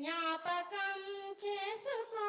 జ్ఞాపకం చేసుకో